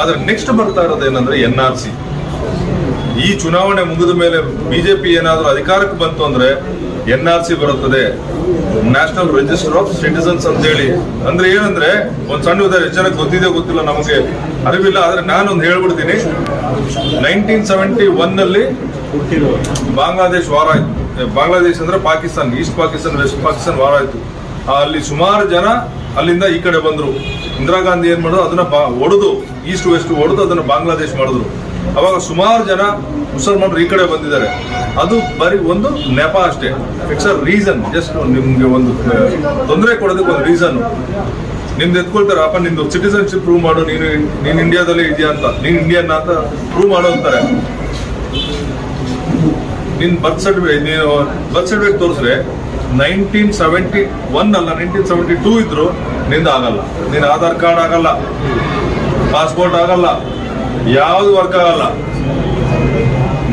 ಆದ್ರೆ ನೆಕ್ಸ್ಟ್ ಬರ್ತಾ ಇರೋದು ಏನಂದ್ರೆ ಎನ್ ಆರ್ ಸಿ ಈ ಚುನಾವಣೆ ಮುಗಿದ ಮೇಲೆ ಬಿಜೆಪಿ ಏನಾದ್ರೂ ಅಧಿಕಾರಕ್ಕೆ ಬಂತು ಅಂದ್ರೆ ಎನ್ ಆರ್ ಸಿ ಬರುತ್ತದೆ. ನ್ಯಾಷನಲ್ ರಿಜಿಸ್ಟರ್ ಆಫ್ ಸಿಟಿಸನ್ಸ್ ಅಂತ ಹೇಳಿ ಅಂದ್ರೆ ಏನಂದ್ರೆ, ಒಂದ್ ಸಣ್ಣ ಉದಾಹರಣೆ, ಜನಕ್ಕೆ ಗೊತ್ತಿದೆ ಗೊತ್ತಿಲ್ಲ, ನಮಗೆ ಅರಿವಿಲ್ಲ, ಆದ್ರೆ ನಾನೊಂದು ಹೇಳ್ಬಿಡ್ತೀನಿ. ನೈನ್ಟೀನ್ ಸೆವೆಂಟಿ ಒನ್ ಅಲ್ಲಿ ಬಾಂಗ್ಲಾದೇಶ್ ವಾರ ಆಯ್ತು. ಬಾಂಗ್ಲಾದೇಶ್ ಅಂದ್ರೆ Pakistan, east Pakistan, west Pakistan war ಆಯ್ತು. ಅಲ್ಲಿ ಸುಮಾರು ಜನ ಅಲ್ಲಿಂದ ಈ ಕಡೆ ಬಂದರು. ಇಂದಿರಾ ಗಾಂಧಿ ಏನ್ ಮಾಡಿದ್ರು? ಅದನ್ನ ಒಡೆದು, ಈಸ್ಟ್ ವೆಸ್ಟ್ ಒಡೆದು ಅದನ್ನ ಬಾಂಗ್ಲಾದೇಶ್ ಮಾಡಿದ್ರು. ಅವಾಗ ಸುಮಾರು ಜನ ಮುಸಲ್ಮಾನರು ಈ ಕಡೆ ಬಂದಿದ್ದಾರೆ. ಅದು ಬರೀ ಒಂದು ನೆಪ ಅಷ್ಟೇ. ಇಟ್ಸ್ ಅ ರೀಸನ್ ಜಸ್ಟ್ ನಿಮಗೆ ಒಂದು ತೊಂದರೆ ಕೊಡೋದಕ್ಕೆ ಒಂದು ರೀಸನ್ ನಿಮ್ದು ಎತ್ಕೊಳ್ತಾರೆ, ಅಪ್ಪ, ನಿಮ್ದು ಸಿಟಿಸನ್ಶಿಪ್ ಪ್ರೂವ್ ಮಾಡು. ನೀನು ನೀನು ಇಂಡಿಯಾದಲ್ಲೇ ಇದೆಯಾ ಅಂತ. ನೀನು ಇಂಡಿಯನ್ ಅಂತ ಪ್ರೂವ್ ಮಾಡು ಅಂತಾರೆ. ನಿನ್ನ ಬರ್ತ್ ಸರ್ಟಿಫಿಕೇಟ್ ನೀನು ಬರ್ತ್ ಸರ್ಟಿಫಿಕೇಟ್ ತೋರಿಸ್ರೆ ನೈನ್ಟೀನ್ ಸೆವೆಂಟಿ ಒನ್ ಅಲ್ಲ, ನೈನ್ಟೀನ್ ಸೆವೆಂಟಿ ಟೂ ಇದ್ರು ನಿಂದ ಆಗಲ್ಲ. ನಿನ್ನ ಆಧಾರ್ ಕಾರ್ಡ್ ಆಗಲ್ಲ, ಪಾಸ್ಪೋರ್ಟ್ ಆಗಲ್ಲ, ಯಾವ್ದು ವರ್ಕ್ ಆಗಲ್ಲ.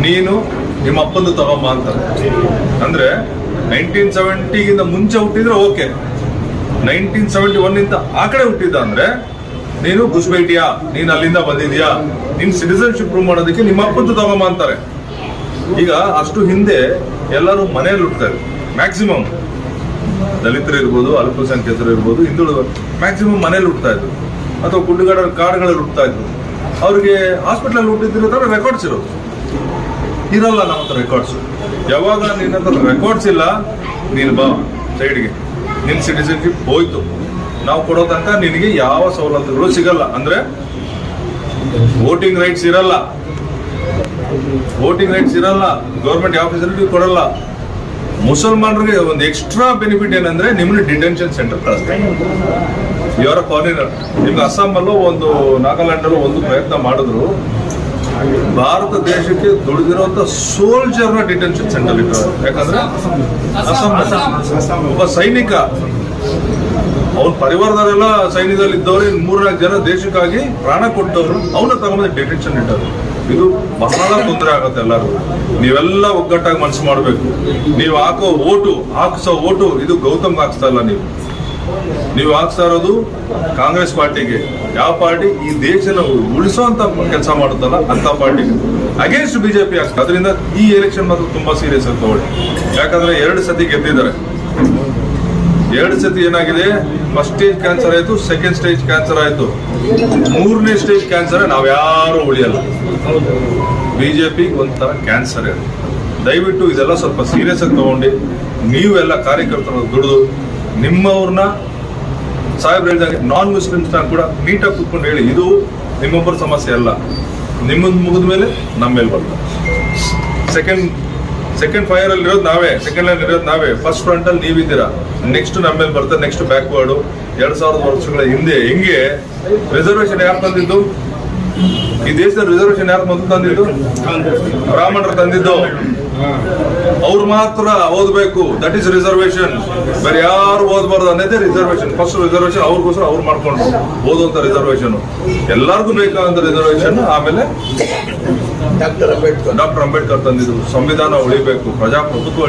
ನೀನು ನಿಮ್ಮ ಅಪ್ಪಂದು ತಗೊಂಬ ಅಂತಾರೆ ಅಂದ್ರೆ ನೈನ್ಟೀನ್ ಸೆವೆಂಟಿಗಿಂತ ಮುಂಚೆ ಹುಟ್ಟಿದ್ರೆ ಓಕೆ. ನೈನ್ಟೀನ್ ಸೆವೆಂಟಿ ಒನ್ ಇಂದ ಆ ಕಡೆ ಹುಟ್ಟಿದ್ದ ಅಂದ್ರೆ ನೀನು ಘುಸ್ಬೇಟಿಯಾ ನೀನು ಅಲ್ಲಿಂದ ಬಂದಿದ್ಯಾ? ನಿನ್ ಸಿಟಿಸನ್ಶಿಪ್ ಪ್ರೂವ್ ಮಾಡೋದಕ್ಕೆ ನಿಮ್ಮ ಅಪ್ಪಂದು ತಗೊಂಬ ಅಂತಾರೆ. ಈಗ ಅಷ್ಟು ಹಿಂದೆ ಎಲ್ಲರೂ ಮನೆಯಲ್ಲಿ ಹುಡ್ತಾರೆ ಮ್ಯಾಕ್ಸಿಮಮ್ ದಲಿತರು ಇರ್ಬೋದು, ಅಲ್ಪಸಂಖ್ಯಾತರು ಇರ್ಬೋದು, ಹಿಂದುಳಿದ ಮ್ಯಾಕ್ಸಿಮಮ್ ಮನೇಲಿ ಹುಡ್ತಾ ಇದ್ರು. ಅಥವಾ ಗುಡ್ಡಗಾಡ ಕಾಡುಗಳಲ್ಲಿ ಹುಡ್ತಾ ಇದ್ರು. ಅವ್ರಿಗೆ ಹಾಸ್ಪಿಟ್ಲಲ್ಲಿ ಹುಟ್ಟಿದ್ರು ರೆಕಾರ್ಡ್ಸ್ ಇರೋದು. ಇರಲ್ಲ ನಮ್ಮ ಹತ್ರ ರೆಕಾರ್ಡ್ಸ್ ಯಾವಾಗ ನಿನ್ನ ಹತ್ರ ರೆಕಾರ್ಡ್ಸ್ ಇಲ್ಲ, ನೀನು ಬಾ ಸೈಡ್ಗೆ ನಿನ್ ಸಿಟಿಸನ್ಶಿಪ್ ಹೋಯ್ತು. ನಾವು ಕೊಡೋ ತನಕ ನಿನಗೆ ಯಾವ ಸವಲತ್ತುಗಳು ಸಿಗಲ್ಲ. ಅಂದ್ರೆ ವೋಟಿಂಗ್ ರೈಟ್ಸ್ ಇರಲ್ಲ. ವೋಟಿಂಗ್ ರೈಟ್ಸ್ ಇರಲ್ಲ. ಗೌರ್ಮೆಂಟ್ ಯಾವ ಫೆಸಿಲಿಟಿ ಕೊಡಲ್ಲ. ಮುಸಲ್ಮಾನರಿಗೆ ಒಂದು ಎಕ್ಸ್ಟ್ರಾ ಬೆನಿಫಿಟ್ ಏನಂದ್ರೆ ನಿಮ್ಮನ್ನ ಡಿಟೆನ್ಷನ್ ಸೆಂಟರ್ ಕಳಿಸ್ತಾರೆ. ಇವರ ಫಾರಿನರ್ ನಿಮ್ಗೆ ಅಸ್ಸಾಮಲ್ಲೂ ಒಂದು ನಾಗಾಲ್ಯಾಂಡಲ್ಲೂ ಒಂದು ಪ್ರಯತ್ನ ಮಾಡಿದ್ರು. ಭಾರತ ದೇಶಕ್ಕೆ ದುಡಿದಿರುವಂತ ಸೋಲ್ಜರ್ನ ಡಿಟೆನ್ಷನ್ ಸೆಂಟರ್ ಇಟ್ಟರು ಯಾಕಂದ್ರೆ ಅಸ್ಸಾಂ. ಒಬ್ಬ ಸೈನಿಕ ಅವನ ಪರಿವಾರದವರೆಲ್ಲ ಸೈನ್ಯದಲ್ಲಿ ಇದ್ದವರು ಮೂರ್ನಾಲ್ಕು ಜನ ದೇಶಕ್ಕಾಗಿ ಪ್ರಾಣ ಕೊಟ್ಟವರು ಅವನ್ನ ತಗೊಂಡು ಡಿಟೆನ್ಷನ್ ಇಟ್ಟರು ಇದು ಬಹಳ ತೊಂದರೆ ಆಗುತ್ತೆ ಎಲ್ಲರೂ ನೀವೆಲ್ಲ ಒಗ್ಗಟ್ಟಾಗಿ ಮನಸ್ಸು ಮಾಡಬೇಕು. ನೀವು ಹಾಕೋ ಓಟು, ಹಾಕಿಸೋ ಓಟು, ಇದು ಗೌತಮ್ ಹಾಕ್ಸ್ತಾ ಇಲ್ಲ ನೀವು. ನೀವು ಹಾಕ್ಸ್ತಾ ಇರೋದು ಕಾಂಗ್ರೆಸ್ ಪಾರ್ಟಿಗೆ. ಯಾವ ಪಾರ್ಟಿ? ಈ ದೇಶನ ಉಳಿಸುವಂತ ಕೆಲಸ ಮಾಡುತ್ತಲ್ಲ ಅಂತ ಪಾರ್ಟಿಗೆ. ಅಗೇನ್ಸ್ಟ್ ಬಿಜೆಪಿ ಅದರಿಂದ ಈ ಎಲೆಕ್ಷನ್ ಮಾತ್ರ ತುಂಬಾ ಸೀರಿಯಸ್ ಅಂತ ತಗೊಳ್ಳಿ ಯಾಕಂದ್ರೆ ಎರಡು ಸತಿ ಗೆದ್ದಿದ್ದಾರೆ. ಎರಡು ಸತಿ ಏನಾಗಿದೆ? ಫಸ್ಟ್ ಸ್ಟೇಜ್ ಕ್ಯಾನ್ಸರ್ ಆಯ್ತು ಸೆಕೆಂಡ್ ಸ್ಟೇಜ್ ಕ್ಯಾನ್ಸರ್ ಆಯ್ತು. ಮೂರನೇ ಸ್ಟೇಜ್ ಕ್ಯಾನ್ಸರ್ ನಾವ್ಯಾರು ಉಳಿಯಲ್ಲ. ಬಿಜೆಪಿ ಒಂಥರ ಕ್ಯಾನ್ಸರ್ ಇದೆ ದಯವಿಟ್ಟು ಇದೆಲ್ಲ ಸ್ವಲ್ಪ ಸೀರಿಯಸ್ ಆಗಿ ತಗೊಂಡು. ನೀವೆಲ್ಲ ಕಾರ್ಯಕರ್ತರು ದುಡಿದು, ನಿಮ್ಮವ್ರನ್ನ ಸಾಹೇಬ್ರು ಹೇಳಿದಾಗ ನಾನ್ ಮುಸ್ಲಿಮ್ಸ್ನ ಕೂಡ ನೀಟಾಗಿ ಕೂತ್ಕೊಂಡು ಹೇಳಿ. ಇದು ನಿಮ್ಮೊಬ್ಬರ ಸಮಸ್ಯೆ ಅಲ್ಲ. ನಿಮ್ಮದು ಮುಗಿದ ಮೇಲೆ ನಮ್ಮ ಮೇಲೆ ಸೆಕೆಂಡ್ ಸೆಕೆಂಡ್ ಫೈರ್ ಅಲ್ಲಿ ಇರೋದು ನಾವೇ ಸೆಕೆಂಡ್ ಲೈನ್ ಇರೋದು ನಾವೇ. ಫಸ್ಟ್ ಫ್ರಂಟ್ ಅಲ್ಲಿ ನೀವಿದ್ದೀರಾ? ನೆಕ್ಸ್ಟ್ ನಮ್ಮೇಲೆ ಬರ್ತದೆ ನೆಕ್ಸ್ಟ್ ಬ್ಯಾಕ್ವರ್ಡ್ ಎರಡ್ ಸಾವಿರದ ವರ್ಷಗಳ ಹಿಂದೆ ಹೆಂಗೆ ರಿಸರ್ವೇಶನ್ ಯಾರು ತಂದಿದ್ದು? ಈ ದೇಶದ ರಿಸರ್ವೇಶನ್ ಯಾರು ಮೊದಲು ತಂದಿದ್ದು? ಬ್ರಾಹ್ಮಣರು ತಂದಿದ್ದು. ಅವ್ರು ಮಾತ್ರ ಓದಬೇಕು. ದಟ್ ಇಸ್ ರಿಸರ್ವೇಶನ್ ಬೇರೆ ಯಾರು ಓದಬಾರ್ದು ಅನ್ನೋದೇ ರಿಸರ್ವೇಶನ್ ಫಸ್ಟ್ ರಿಸರ್ವೇಶನ್ ಅವ್ರಿಗೋಸ್ಕರ ಅವ್ರು ಮಾಡ್ಕೊಂಡು ಓದುವಂತ ರಿಸರ್ವೇಶನ್ ಎಲ್ಲರಿಗೂ ಬೇಕಾದಂತ ರಿಸರ್ವೇಶನ್ ಆಮೇಲೆ ಡಾಕ್ಟರ್ ಅಂಬೇಡ್ಕರ್. ಡಾಕ್ಟರ್ ಅಂಬೇಡ್ಕರ್ ತಂದಿದ್ರು ಸಂವಿಧಾನ ಉಳಿಬೇಕು ಪ್ರಜಾಪ್ರಭುತ್ವ